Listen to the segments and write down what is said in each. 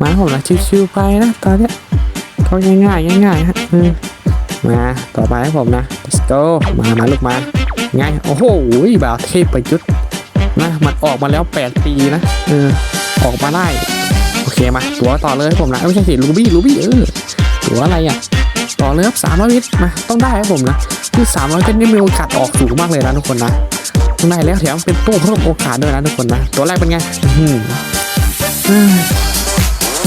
มาผมนะชิวๆไปนะตอนเนี้ยก็ง่ายๆง่ายๆฮะมาต่อไปให้ผมนะ let's go มามาลูกมาไงโอ้โหบ่าวเทพประยุทธ์นะมันออกมาแล้ว 8 ปีนะเออออกมาได้ โอเคมาตัวต่อเลยให้ผมนะไม่ใช่สิลูบี้ลูบี้เออตัวอะไรอะต่อเลยครับสามร้อยวิทมาต้องได้ครับผมนะคือสามร้อยวิทนี่มีโอกาสออกสูงมากเลยนะทุกคนนะต้องได้แล้วแถมเป็นตู้เพิ่มโอกาสด้วยนะทุกคนนะตัวแรกเป็นไงอื้อหือ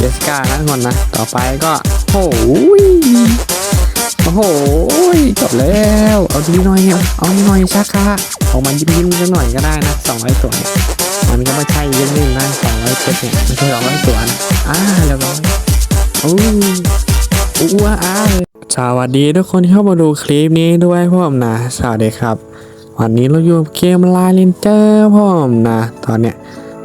เอ้ยเจสกานะทุกคนนะ ต่อไปก็โอ้ยโอ้โหจบแล้ว เอาดีหน่อย เอาเอาหน่อยชาคาออกมายิ้มยิ้มๆกันหน่อยก็ได้นะสองร้อยตัวเนี่ยมันก็ไม่ใช่ยิ้มยิ้มนะสองร้อยเพชรเนี่ยไม่ใช่สองร้อยตัวนะอ่าเรียบร้อยโอ้ยอ้วอ้าสวัสดีทุกคนที่เข้ามาดูคลิปนี้ด้วยพ่อผมนะสวัสดีครับ วันนี้เราอยู่เกมไลน์เลนเจอร์พ่อผมนะ ตอนเนี้ย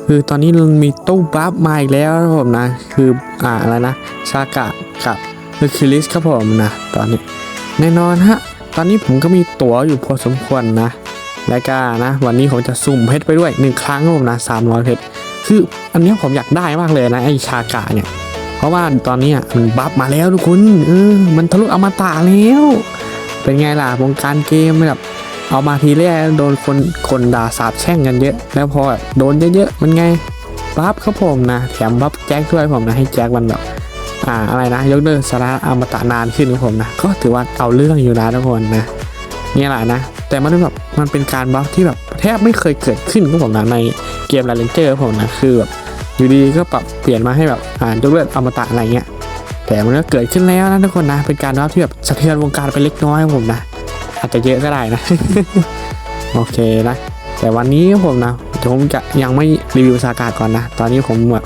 คือตอนนี้มันมีตู้บัฟมาอีกแล้วครับผมนะ คืออ่าอะไรนะชากะกับเฮอคิลิสครับผมนะ ตอนนี้แน่นอนฮะ ตอนนี้ผมก็มีตั๋วอยู่พอสมควรนะและก็นะ วันนี้ผมจะสุ่มเพชรไปด้วยหนึ่งครั้งครับผมนะสามร้อยเพชรคืออันนี้ผมอยากได้มากเลยนะไอชากะเนี่ยเพราะว่าตอนนี้มันบัฟมาแล้วทุกคนเออมันทะลุอมตะแล้ว เป็นไงล่ะวงการเกมแบบ เอามาทีแรกโดนคนคนด่าสาบแช่งกันเยอะ แล้วพอโดนเยอะๆมันไงบัฟครับผมนะแถมบัฟแจ็คด้วยผมนะให้แจ็คมันแบบอ่าอะไรนะยกเลิกสาระอมตะนานขึ้นครับผมนะก็ถือว่าเอาเรื่องอยู่นะทุกคนนะนี่แหละนะแต่มันแบบมันเป็นการบัฟที่แบบแทบไม่เคยเกิดขึ้นครับผมนะในเกมลาเลนเจอร์ผมนะคือแบบอยู่ดีก็ปรับเปลี่ยนมาให้แบบอ่ายกเลิกอมตะอะไรเงี้ยแต่มันก็เกิดขึ้นแล้วนะทุกคนนะเป็นการรับที่แบบสะเทือนวงการไปเล็กน้อยผมนะ อาจจะเยอะก็ได้นะ โอเคนะ แต่วันนี้ผมนะผมจะยังไม่รีวิวสากาก่อนนะ ตอนนี้ผมแบบ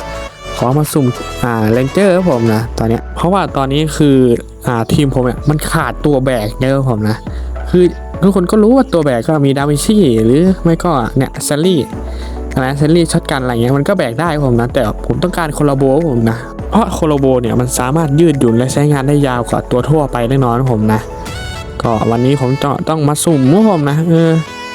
ขอมาสุ่มอ่าเลนเจอร์ครับผมนะ ตอนเนี้ยเพราะว่าตอนนี้คืออ่าทีมผมเนี่ยมันขาดตัวแบกเยอะครับผมนะ คือทุกคนก็รู้ว่าตัวแบกก็มีดาวิชี่หรือไม่ก็เนี่ยซลลี่นะเซนลี่ช็อตกันอะไรเงี้ยมันก็แบกได้ครับผมนะ แต่ผมต้องการโคลาโบครับผมนะ เพราะโคลาโบเนี่ยมันสามารถยืดหยุ่นและใช้งานได้ยาวกว่าตัวทั่วไปแน่นอนครับผมนะ ก็วันนี้ผมจะต้องมาสุ่มครับผมนะเออ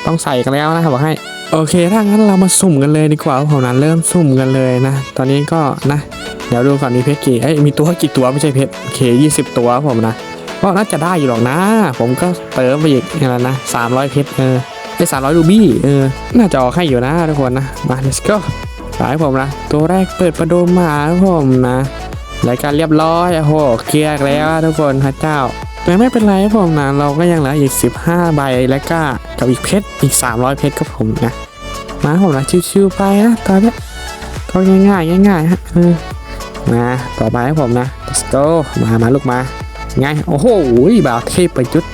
ต้องใส่กันแล้วนะครับบอกให้โอเคถ้างั้นเรามาสุ่มกันเลยดีกว่าครับผมนะเริ่มสุ่มกันเลยนะ ตอนนี้ก็นะเดี๋ยวดูก่อนมีเพชรกี่เอ้ยมีตัวกี่ตัวไม่ใช่เพชรโอเคยี่สิบตัวผมนะก็น่าจะได้อยู่หรอกนะ ผมก็เติมไปอีกอย่างนั้นนะสามร้อยเพชรเออไอ้สามร้อยรูบี้เออน่าจะออกให้อยู่นะทุกคนนะมา let's go สายผมนะตัวแรกเปิดประตูมาผมนะรายการเรียบร้อยโอ้โหเคลียร์อีกแล้วทุกคนพระเจ้า แต่ไม่เป็นไรครับผมนะ เราก็ยังเหลืออีก 15 ใบและก็กับอีกเพชรอีก 300 เพชรครับผมนะ มาผมนะชิวๆไปนะตอนนี้ก็ง่ายๆง่ายๆฮะมาต่อไปให้ผมนะ let's go มามาลูกมาไงโอ้โหบ่าวเทพประยุทธ์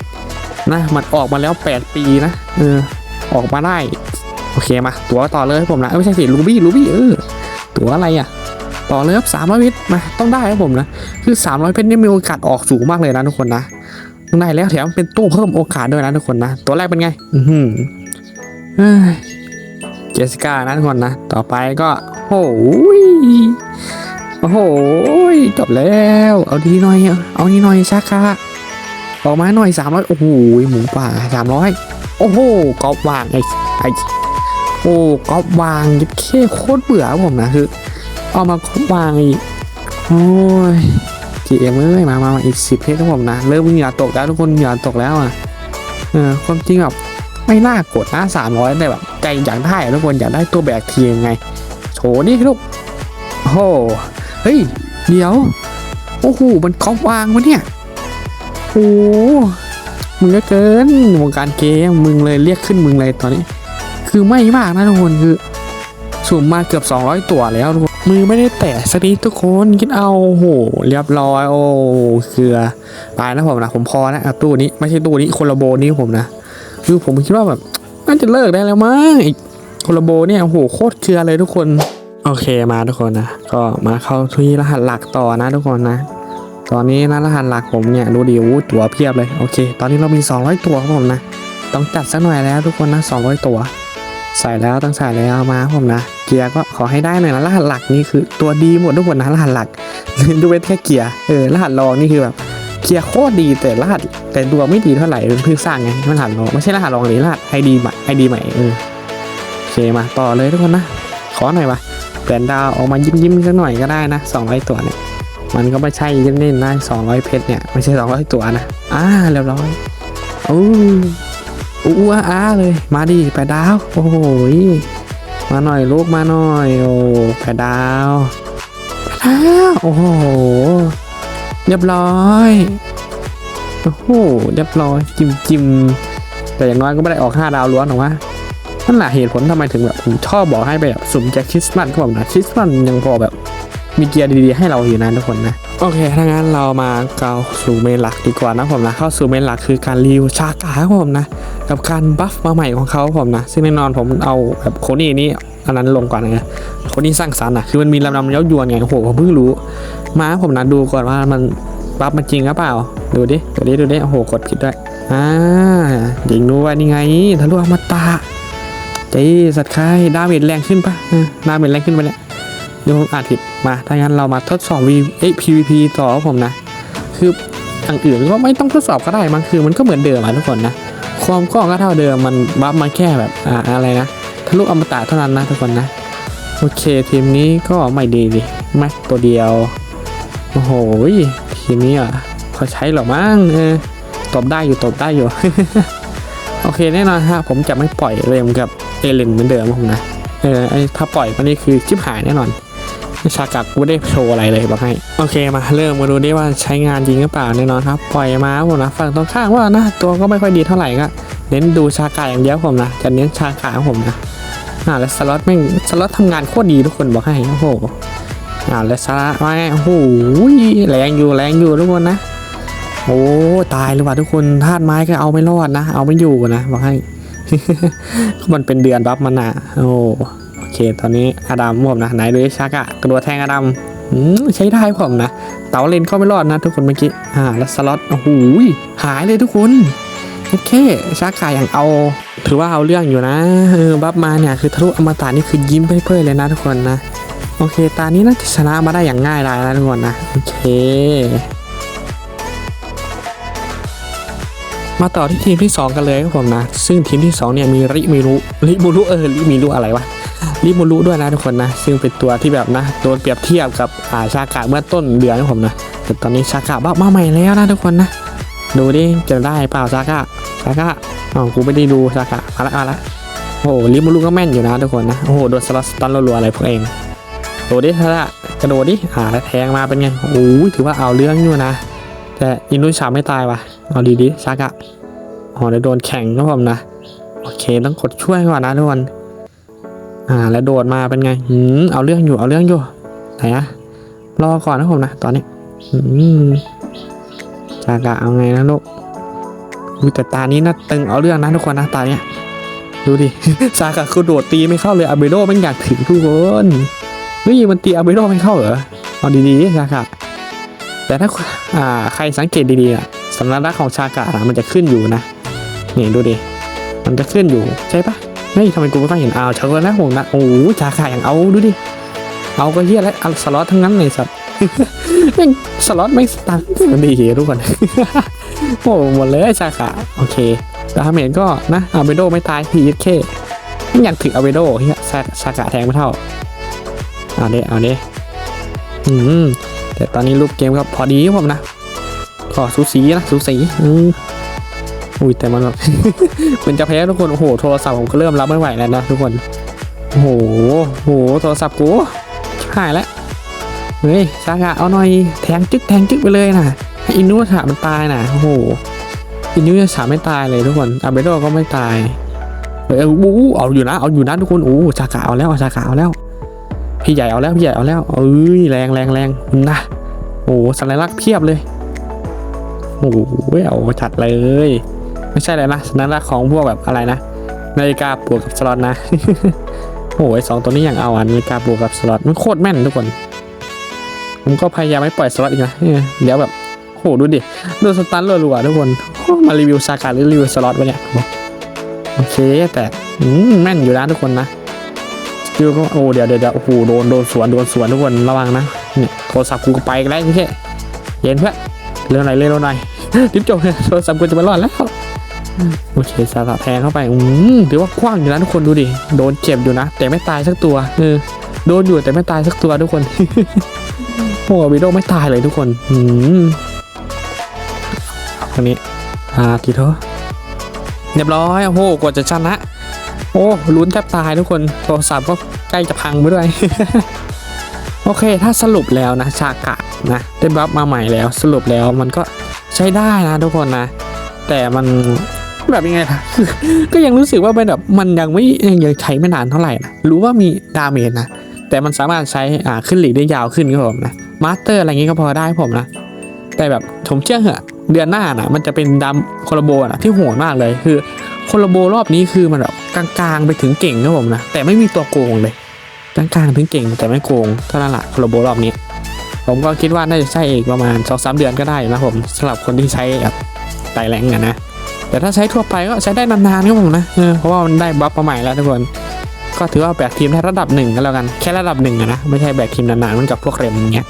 นะมันออกมาแล้ว 8 ปีนะเออออกมาได้ โอเคมา ตัวต่อเลยครับผมนะไม่ใช่สิลูบี้ลูบี้เออตัวอะไรอะต่อเลยครับสามร้อยเพชรมาต้องได้ครับผมนะ คือสามร้อยเพชรนี่มีโอกาสออกสูงมากเลยนะทุกคนนะ ต้องได้แล้วแถมเป็นตู้เพิ่มโอกาสด้วยนะทุกคนนะ ตัวแรกเป็นไง อือหือเจสสิก้านะทุกคนนะ ต่อไปก็โอ้ยโอ้โหจบแล้ว เอาดีหน่อย เอาดีหน่อยชักค่ะออกมาหน่อยสามร้อยโอ้โหหมูป่าสามร้อยโอ้โหกอบวางไอ้ไอ้โอ้กอบวางยัดเข้โคตรเบื่อผมนะคือ เอามากอบวางอีกโอ้ย จีเอ้ยมามามาอีกสิบเพชรครับผมนะ เริ่มเหงื่อตกแล้วทุกคนเหงื่อตกแล้วอะเออความจริงแบบไม่น่ากดนะสามร้อยแต่แบบใจอยากได้ทุกคนอยากได้ตัวแบกทียังไงโชว์นี่ลูกโอ้โหเฮ้ยเดี๋ยวโอ้โหมันกอบวางวะเนี่ยโอ้มึงก็เกินวงการเกมมึงเลยเรียกขึ้นมึงเลยตอนนี้ คือไม่มากนะทุกคนคือสุ่มมาเกือบ 200 ตัวแล้วทุกคน มือไม่ได้แตะสักนิดทุกคนคิดเอาโอ้โหเรียบร้อยโอ้เกลือตายนะผมนะผมพอนะอตู้นี้ไม่ใช่ตู้นี้คนละโบนี้ผมนะคือผมคิดว่าแบบน่าจะเลิกได้แล้วมั้งคนละโบเนี่ยโอ้โหโคตรเกลือเลยทุกคนโอเคมาทุกคนนะก็มาเข้าที่รหัสหลักต่อนะทุกคนนะ ตอนนี้นะรหัสหลักผมเนี่ยดูดิวูตัวเพียบเลยโอเค ตอนนี้เรามี 200 ตัวครับผมนะต้องจัดสักหน่อยแล้วทุกคนนะ200 ตัว ใส่แล้วต้องใส่แล้วมาผมนะ เกียร์ก็ขอให้ได้หน่อยนะรหัสหลักนี่คือตัวดีหมดทุกคนนะรหัสหลักดูเป็นแค่เกียร์เออรหัสรองนี่คือแบบเกียร์โคตรดีแต่รหัสแต่ดวงไม่ดีเท่าไหร่เพิ่งสร้างไงรหัสรองไม่ใช่รหัสรองหรือรหัสไอดีใหม่ไอดีใหม่เออโอเคมาต่อเลยทุกคนนะ ขอหน่อยวะแปลนดาวออกมายิ้มยิ้มๆสักหน่อยก็ได้นะ200ตัวเนี่ยมันก็ไม่ใช่เล่นๆนะ200 เพชรเนี่ยไม่ใช่ 200 ตัวนะ อ่า เรียบร้อยอู้ อ้าอ้าเลย มาดิแปดดาว โอ้โหยมาหน่อยลูกมาหน่อย โอ้แปดดาวแปดดาวโอ้โหเรียบร้อยโอ้โหเรียบร้อยจิมจิมแต่อย่างน้อยก็ไม่ได้ออก5ดาวล้วนหรอกว่านั่นแหละเหตุผลทำไมถึงแบบชอบบอกให้ไปแบบสุ่มแจ็คคริสต์มาสก็แบบนะคริสต์มาสยังพอแบบ มีเกียร์ดีๆให้เราอยู่นะทุกคนนะโอเคถ้างั้นเรามาเข้าสู่เมนหลักดีกว่านะผมนะเข้าสู่เมนหลักคือการรีวิวชากาครับผมนะกับการบัฟมาใหม่ของเขาผมนะซึ่งแน่นอนผมเอาแบบโคนี่นี้อันนั้นลงก่อนนะโคนี่สร้างสรรค์อะคือมันมีลำนำเย้ายวนไงโอ้โหผมเพิ่งรู้มาผมนะดูก่อนว่ามันบัฟมันจริงหรือเปล่า ดูดิดูดิดูดิโอ้โหกดผิดด้วยอ่ายิงดูว่านี่ไงทะลุอมตะจ๊สัตว์ใครดาเมจแรงขึ้นปะดาเมจแรงขึ้นไปเนี่ยเดี๋ ยวผมอ่านผิดมาถ้างั้นเรามาทดสอบ V เอ้ PVP ต่อผมนะ คืออย่างอื่นก็ไม่ต้องทดสอบก็ได้มันคือมันก็เหมือนเดิมอะทุกคนนะ ความกล้องก็เท่าเดิมมันบัฟมาแค่แบบอ่าอะไรนะทะลุอมตะเท่านั้นนะทุกคนนะ โอเคทีมนี้ก็ไม่ดีดิแม็กตัวเดียว โอ้โหทีมนี้อะเขาใช้หรอมั้งเออตบได้อยู่ตบได้อยู่ โอเคแน่นอนฮะผมจะไม่ปล่อยเรมกับเอเลนเหมือนเดิมผมนะเออไอถ้าปล่อยมันนี่คือชิบหายแน่นอน ชากักกูไม่ได้โชว์อะไรเลยบอกให้ โอเคมาเริ่มมาดูดิว่าใช้งานจริงหรือเปล่าแน่นอนครับ ปล่อยมาผมนะฝั่งตรงข้างว่านะตัวก็ไม่ค่อยดีเท่าไหร่ก็เน้นดูชากาอย่างเดียวผมนะจะเน้นชากาของผมนะอ่าแล้วสล็อตแม่งสล็อตทำงานโคตรดีทุกคนบอกให้โอ้โหอ่าแล้วสล็อตว่าไงโอ้โหแรงอยู่แรงอยู่ทุกคนนะโอ้ตายเลยว่ะทุกคนธาตุไม้ก็เอาไม่รอดนะ เอาไม่อยู่นะบอกให้ มันเป็นเดือนบัฟมันอะโอ้ เค ตอนนี้อาดัมผมนะไหนดูชากะกระโดดแทงอาดัมใช้ได้ผมนะ เต๋าเลนก็ไม่รอดนะทุกคนเมื่อกี้อ่าแล้วสล็อตโอ้โหหายเลยทุกคนโอเคชากะอย่างเอา ถือว่าเอาเรื่องอยู่นะเออบัฟมาเนี่ยคือทะลุอมตะนี่คือยิ้มเพื่อยๆเลยนะทุกคนนะโอเค ตานี้น่าจะชนะมาได้อย่างง่ายดายนะทุกคนนะ โอเค มาต่อที่ทีมที่ 2 กันเลยครับผมนะ ซึ่งทีมที่ 2 เนี่ยมีริมิรุริมูรุเออริมิรุอะไรวะ ริมูรุด้วยนะทุกคนนะ ซึ่งเป็นตัวที่แบบนะโดนเปรียบเทียบกับอ่าชากะเมื่อต้นเดือนนะผมนะแต่ตอนนี้ชากะบ้ามาใหม่แล้วนะทุกคนนะ ดูดิจะได้เปล่าชากะชากะอ๋อกูไม่ได้ดูชากะมาละมาละโอ้โหริมูรุก็แม่นอยู่นะทุกคนนะโอ้โหโดนสลัสตันรัวๆอะไรพวกเองโดดดิชากะกระโดดดิอ่าแล้วแทงมาเป็นไงโอ้ยถือว่าเอาเรื่องอยู่นะ แต่อินุชาไม่ตายวะเอาดีๆชากะอ๋อเดี๋ยวโดนแข่งนะผมนะโอเคต้องกดช่วยก่อนนะทุกคน อ่า แล้วโดดมาเป็นไงอืมเอาเรื่องอยู่ เอาเรื่องอยู่ ไหนอะรอก่อนนะผมนะ ตอนนี้อืมจากะเอาไงนะลูกอุ๊ยแต่ตานี้นะตึงเอาเรื่องนะทุกคนนะตาเนี้ยดูดิจากะคือโดดตีไม่เข้าเลยอาเบโดไม่อยากถึงทุกคนเฮ้ยมันตีอาเบโดไม่เข้าเหรอ เอาดีๆจากะ แต่ถ้าอ่าใครสังเกตดีๆอะสัญลักษณ์ของชากะนะมันจะขึ้นอยู่นะ นี่ดูดิ มันจะขึ้นอยู่ใช่ปะ เฮ้ยทำไมกูไม่ค่อยเห็นอ้าวเชิญนะผมนะโอ้ยชาขาอย่างเอาดูดิ เอาก็เฮียแล้วเอาสล็อตทั้งนั้นเลยสัตว์แม่งสล็อตไม่สตันดีทุกคนโอ้หมดเลยชาขาโอเคดาเมจก็นะอาเบโดไม่ตายพีเอเคไม่อยากถืออาเบโดเฮียชาชากะแทงไม่เท่าเอาเด้เอาเด้อืมแต่ตอนนี้รูปเกมก็พอดีครับผมนะขอสูสีนะสูสีอืม อุ้ยแต่มันแบบเหมือนจะแพ้ทุกคน โอ้โห โทรศัพท์ผมก็เริ่มรับไม่ไหวแล้วนะทุกคน โอ้โหโอ้โหโทรศัพท์กูหายแล้ว เฮ้ยชากะเอาหน่อย แทงจึ๊กแทงจึ๊กไปเลยนะให้อินุสามันตายนะโอ้โห อินุสาไม่ตายเลยทุกคน อาเบโดก็ไม่ตายเฮ้ยอู้อู้เอาอยู่นะ เอาอยู่นะทุกคน โอ้ชากะเอาแล้วชากะเอาแล้ว พี่ใหญ่เอาแล้ว พี่ใหญ่เอาแล้ว เอ้ย แรงแรงแรงนะ โอ้สัญลักษณ์เพียบเลยโอ้โหเอาจัดเลย ไม่ใช่เลยนะสัญลักษณ์ของพวกแบบอะไรนะนาฬิกาบวกกับสล็อตนะโอ้ยสองตัวนี้อย่างเอาอะนาฬิกาบวกกับสล็อตมันโคตรแม่นทุกคน ผมก็พยายามไม่ปล่อยสล็อตอีกนะเดี๋ยวแบบโหดูดิโดนสตันรัวๆทุกคนมารีวิวซากาหรือรีวิวสล็อตวะเนี่ยโอเคแต่อืมแม่นอยู่นะทุกคนนะสกิลก็โอ้เดี๋ยวเดี๋ยวโอ้โหโดนโดนสวนโดนสวนทุกคนระวังนะเนี่ยโทรศัพท์กูก็ไปแล้วนี่แค่เย็นเพื่อเร็วหน่อยเร็วหน่อยรีบจบเลยโทรศัพท์กูจะไม่รอดแล้ว โอเคสาสะแทงเข้าไปอืมถือว่ากว้างอยู่นะทุกคนดูดิ โดนเจ็บอยู่นะ แต่ไม่ตายสักตัวเออโดนอยู่แต่ไม่ตายสักตัวทุกคนโอ้วิโดไม่ตายเลยทุกคนอืมคนนี้อ่าทีเถอะเรียบร้อยโอ้โหกว่าจะชนะ โอ้ลุ้นแทบตายทุกคนโทรศัพท์ก็ใกล้จะพังไปด้วยโอเค ถ้าสรุปแล้วนะชากะนะได้บัฟมาใหม่แล้วสรุปแล้วมันก็ใช้ได้นะทุกคนนะ แต่มัน แบบยังไงล่ะ ก็ยังรู้สึกว่าเป็นแบบมันยังไม่ยังยังใช้ไม่นานเท่าไหร่นะรู้ว่ามีดาเมจนะแต่มันสามารถใช้อ่าขึ้นหลีกได้ยาวขึ้นครับผมนะมาสเตอร์อะไรอย่างงี้ก็พอได้ผมนะแต่แบบผมเชื่อเหอะเดือนหน้านะมันจะเป็นดัมโคลโบนะที่โหดมากเลยคือโคลโบรอบนี้คือมันแบบกลางๆไปถึงเก่งครับผมนะแต่ไม่มีตัวโกงเลยกลางๆถึงเก่งแต่ไม่โกงเท่านั้นแหละโคลโบรอบนี้ ผมก็คิดว่าน่าจะใช่อีกประมาณ2องสามเดือนก็ได้นะผมสำหรับคนที่ใช้แบบไต่แรงอะนะ แต่ถ้าใช้ทั่วไปก็ใช้ได้นานๆครับผมนะเพราะว่ามันได้บัฟมาใหม่แล้วทุกคน ก็ถือว่าแบกทีมได้ระดับหนึ่งก็แล้วกันแค่ระดับหนึ่งอะนะไม่ใช่แบกทีมนานๆเหมันกับพวกเรมอย่างเงี้ย